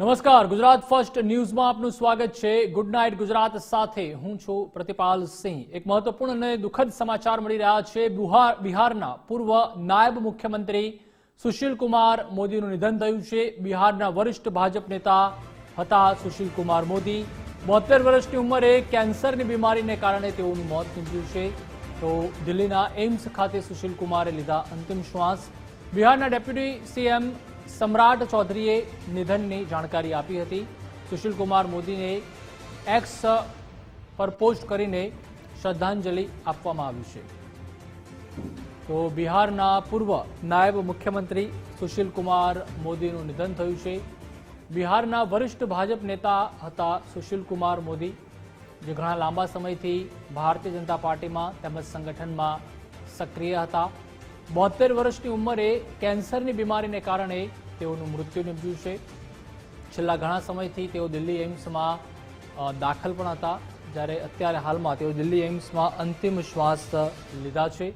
નમસ્કાર. ગુજરાત ફર્સ્ટ ન્યૂઝમાં આપનું સ્વાગત છે. ગુડ નાઇટ ગુજરાત સાથે. હું છું પ્રતિપાલ સિંહ. એક મહત્વપૂર્ણ અને દુઃખદ સમાચાર મળી રહ્યા છે. બિહાર બિહારના પૂર્વ નાયબ મુખ્યમંત્રી સુશીલ કુમાર મોદીનું નિધન થયું છે. બિહારના વરિષ્ઠ ભાજપ નેતા હતા સુશીલ કુમાર મોદી. બોતેર વર્ષની ઉંમરે કેન્સરની બીમારીને કારણે તેઓનું મોત નીપજ્યું છે. તો દિલ્હીના એમ્સ ખાતે સુશીલ કુમારે લીધા અંતિમ શ્વાસ. બિહારના ડેપ્યુટી સીએમ સમ્રાટ ચૌધરીએ નિધનની જાણકારી આપી હતી. સુશીલ કુમાર મોદીને એક્સ પર પોસ્ટ કરીને શ્રદ્ધાંજલિ આપવામાં આવી છે. તો બિહારના પૂર્વ નાયબ મુખ્યમંત્રી સુશીલ કુમાર મોદીનું નિધન થયું છે. બિહારના વરિષ્ઠ ભાજપ નેતા હતા સુશીલ કુમાર મોદી, જે ઘણા લાંબા સમયથી ભારતીય જનતા પાર્ટીમાં તેમજ સંગઠનમાં સક્રિય હતા. બોતેર વર્ષની ઉંમરે કેન્સરની બીમારીને કારણે તેઓનું મૃત્યુ નિપજ્યું છે. છેલ્લા ઘણા સમયથી તેઓ દિલ્હી એમ્સમાં દાખલ પણ હતા. જ્યારે અત્યારે હાલમાં તેઓ દિલ્હી એમ્સમાં અંતિમ શ્વાસ લીધા છે.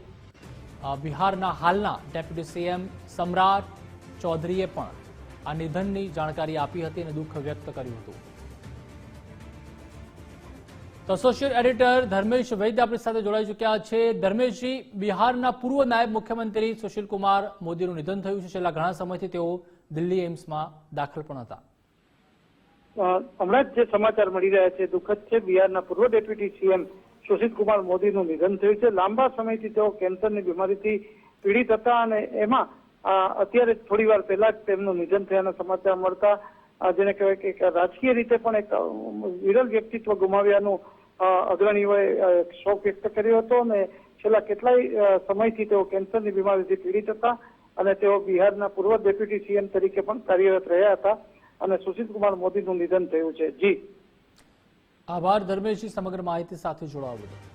બિહારના હાલના ડેપ્યુટી સીએમ સમ્રાટ ચૌધરીએ પણ આ નિધનની જાણકારી આપી હતી અને દુઃખ વ્યક્ત કર્યું હતું. તો એસોસિએટ એડિટર ધર્મેશ વૈદ્ય આપણી સાથે જોડાઈ ચૂક્યા છે. ધર્મેશજી બિહારના પૂર્વ નાયબ મુખ્યમંત્રી સુશીલ કુમાર મોદીનું નિધન થયું છે. છેલ્લા ઘણા સમયથી તેઓ દિલ્હી એમ્સમાં દાખલ પણ હતા. હમણાં જ સમાચાર મળી રહ્યા છે, દુઃખદ છે, બિહારના પૂર્વ ડેપ્યુટી સીએમ સુશીલ કુમાર મોદીનું નિધન થયું છે. લાંબા સમયથી તેઓ કેન્સરની બીમારીથી પીડિત હતા અને એમાં અત્યારે થોડી વાર પહેલા જ તેમનું નિધન થયાના સમાચાર મળતા જેને કહેવાય કે રાજકીય રીતે પણ એક વિરલ વ્યક્તિત્વ ગુમાવ્યાનું અગ્રણીઓએ શોક વ્યક્ત કર્યો હતો અને છેલ્લા કેટલાય સમયથી તેઓ કેન્સરની બીમારીથી પીડિત હતા અને તેઓ બિહારના પૂર્વ ડેપ્યુટી સીએમ તરીકે પણ કાર્યરત રહ્યા હતા અને સુશીલ કુમાર મોદીનું નિધન થયું છે. જી. આભાર, ધર્મેશજી, સમગ્ર માહિતી સાથે જોડાવા બદલ.